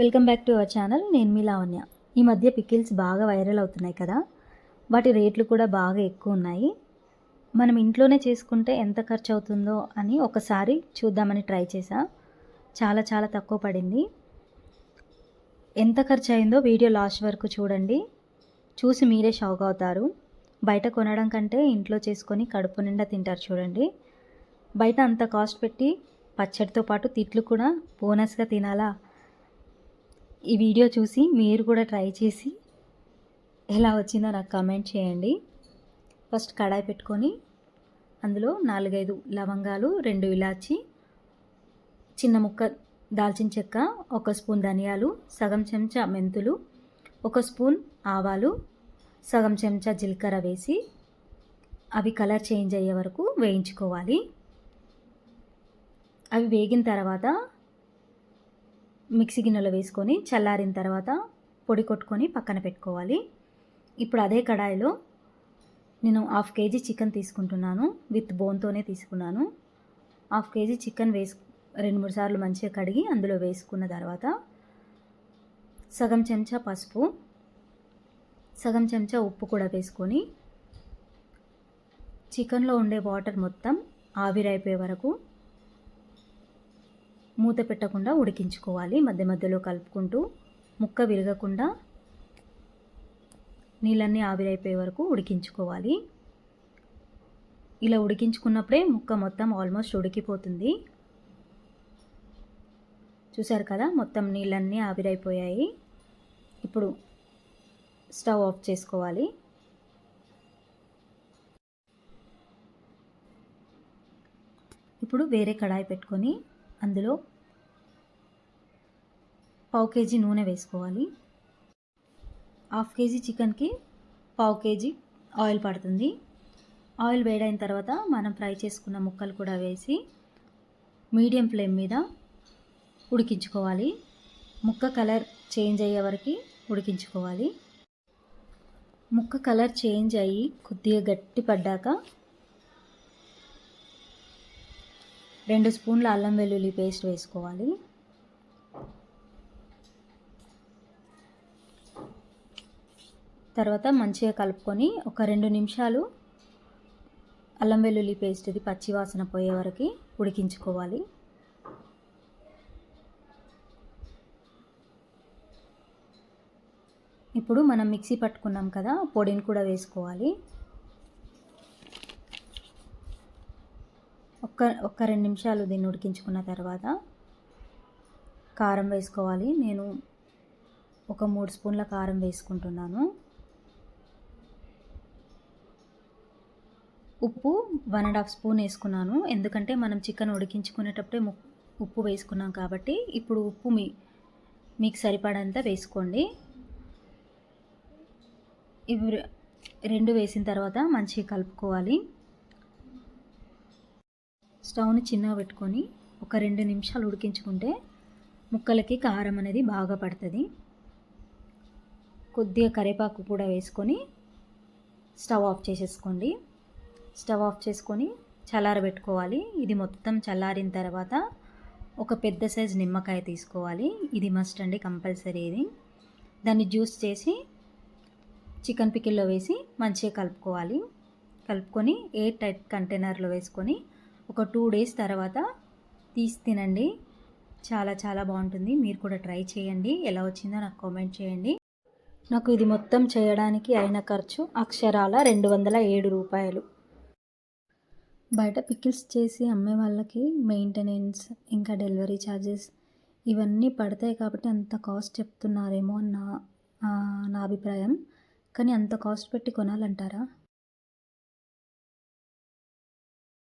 Welcome back to our channel నేను మీ లావణ్య. ఈ మధ్య పికిల్స్ బాగా వైరల్ అవుతున్నాయి కదా. వాటి రేట్లు కూడా బాగా ఎక్కువ ఉన్నాయి. మనం ఇంట్లోనే చేసుకుంటే ఎంత ఖర్చు అవుతుందో అని ఒకసారి చూద్దామని ట్రై చేసా చాలా చాలా తక్కువ పడింది. ఎంత ఖర్చు అయిందో వీడియో లాస్ట్ వరకు చూడండి. చూసి మీరే షాక్ అవుతారు. బయట కొనడం కంటే ఇంట్లో చేసుకొని కడుపు నిండా తింటారు చూడండి. బయట అంత కాస్ట్ పెట్టి పచ్చడితో పాటు తిట్లు కూడా బోనస్గా తినాలా? ఈ వీడియో చూసి మీరు కూడా ట్రై చేసి ఎలా వచ్చిందో నాకు కామెంట్ చేయండి. ఫస్ట్ కడాయి పెట్టుకొని అందులో నాలుగైదు లవంగాలు రెండు ఇలాచి చిన్న ముక్క దాల్చిన చెక్క ఒక స్పూన్ ధనియాలు సగం చెంచా మెంతులు ఒక స్పూన్ ఆవాలు సగం చెంచా జీలకర్ర వేసి అవి కలర్ చేంజ్ అయ్యే వరకు వేయించుకోవాలి. అవి వేగిన తర్వాత మిక్సీ గిన్నెలో వేసుకొని చల్లారిన తర్వాత పొడి కొట్టుకొని పక్కన పెట్టుకోవాలి. ఇప్పుడు అదే కడాయిలో నేను హాఫ్ కేజీ చికెన్ తీసుకుంటున్నాను విత్ బోన్తోనే తీసుకున్నాను. హాఫ్ కేజీ చికెన్ వేసు రెండు మూడు సార్లు మంచిగా కడిగి అందులో వేసుకున్న తర్వాత సగం చెంచా పసుపు సగం చెంచా ఉప్పు కూడా వేసుకొని చికెన్లో ఉండే వాటర్ మొత్తం ఆవిరైపోయే వరకు మూత పెట్టకుండా ఉడికించుకోవాలి. మధ్య మధ్యలో కలుపుకుంటూ ముక్క విరగకుండా నీళ్ళన్నీ ఆవిరైపోయే వరకు ఉడికించుకోవాలి. ఇలా ఉడికించుకున్నప్పుడే ముక్క మొత్తం ఆల్మోస్ట్ ఉడికిపోతుంది. చూసారు కదా మొత్తం నీళ్ళన్నీ ఆవిరైపోయాయి. ఇప్పుడు స్టవ్ ఆఫ్ చేసుకోవాలి. ఇప్పుడు వేరే కడాయి పెట్టుకొని అందులో పావు కేజీ నూనె వేసుకోవాలి. హాఫ్ కేజీ చికెన్కి పావు కేజీ ఆయిల్ పడుతుంది. ఆయిల్ వేడైన తర్వాత మనం ఫ్రై చేసుకున్న ముక్కలు కూడా వేసి మీడియం ఫ్లేమ్ మీద ఉడికించుకోవాలి. ముక్క కలర్ చేంజ్ అయ్యే వరకు ఉడికించుకోవాలి. ముక్క కలర్ చేంజ్ అయ్యి కొద్దిగా గట్టి పడ్డాక రెండు స్పూన్ల అల్లం వెల్లుల్లి పేస్ట్ వేసుకోవాలి. తర్వాత మంచిగా కలుపుకొని ఒక రెండు నిమిషాలు అల్లం వెల్లుల్లి పేస్ట్ ఇది పచ్చి వాసన పోయే వరకు ఉడికించుకోవాలి. ఇప్పుడు మనం మిక్సీ పట్టుకున్నాం కదా పొడిని కూడా వేసుకోవాలి. ఒక్క ఒక్క రెండు నిమిషాలు దీన్ని ఉడికించుకున్న తర్వాత కారం వేసుకోవాలి. నేను ఒక మూడు స్పూన్ల కారం వేసుకుంటున్నాను. ఉప్పు వన్ అండ్ హాఫ్ స్పూన్ వేసుకున్నాను. ఎందుకంటే మనం చికెన్ ఉడికించుకునేటప్పుడే ఉప్పు వేసుకున్నాం కాబట్టి ఇప్పుడు ఉప్పు మీ మీకు సరిపడంత వేసుకోండి. ఇవి రెండు వేసిన తర్వాత మంచిగా కలుపుకోవాలి. స్టవ్ని చిన్నగా పెట్టుకొని ఒక రెండు నిమిషాలు ఉడికించుకుంటే ముక్కలకి కారం అనేది బాగా పడుతుంది. కొద్దిగా కరివేపాకు కూడా వేసుకొని స్టవ్ ఆఫ్ చేసేసుకోండి. స్టవ్ ఆఫ్ చేసుకొని చల్లారబెట్టుకోవాలి. ఇది మొత్తం చల్లారిన తర్వాత ఒక పెద్ద సైజ్ నిమ్మకాయ తీసుకోవాలి. ఇది మస్ట్ అండి కంపల్సరీ ఇది. దాన్ని జ్యూస్ చేసి చికెన్ పికిల్లో వేసి మంచిగా కలుపుకోవాలి. కలుపుకొని ఎయిర్ టైట్ కంటైనర్లో వేసుకొని ఒక టూ డేస్ తర్వాత తీసి తినండి. చాలా చాలా బాగుంటుంది. మీరు కూడా ట్రై చేయండి. ఎలా వచ్చిందో నాకు కామెంట్ చేయండి. నాకు ఇది మొత్తం చేయడానికి అయిన ఖర్చు అక్షరాల రెండు వందల ఏడు రూపాయలు. బయట పికిల్స్ చేసి అమ్మే వాళ్ళకి మెయింటెనెన్స్ ఇంకా డెలివరీ ఛార్జెస్ ఇవన్నీ పడతాయి కాబట్టి అంత కాస్ట్ చెప్తున్నారేమో నా నా అభిప్రాయం. కానీ అంత కాస్ట్ పెట్టి కొనాలంటారా?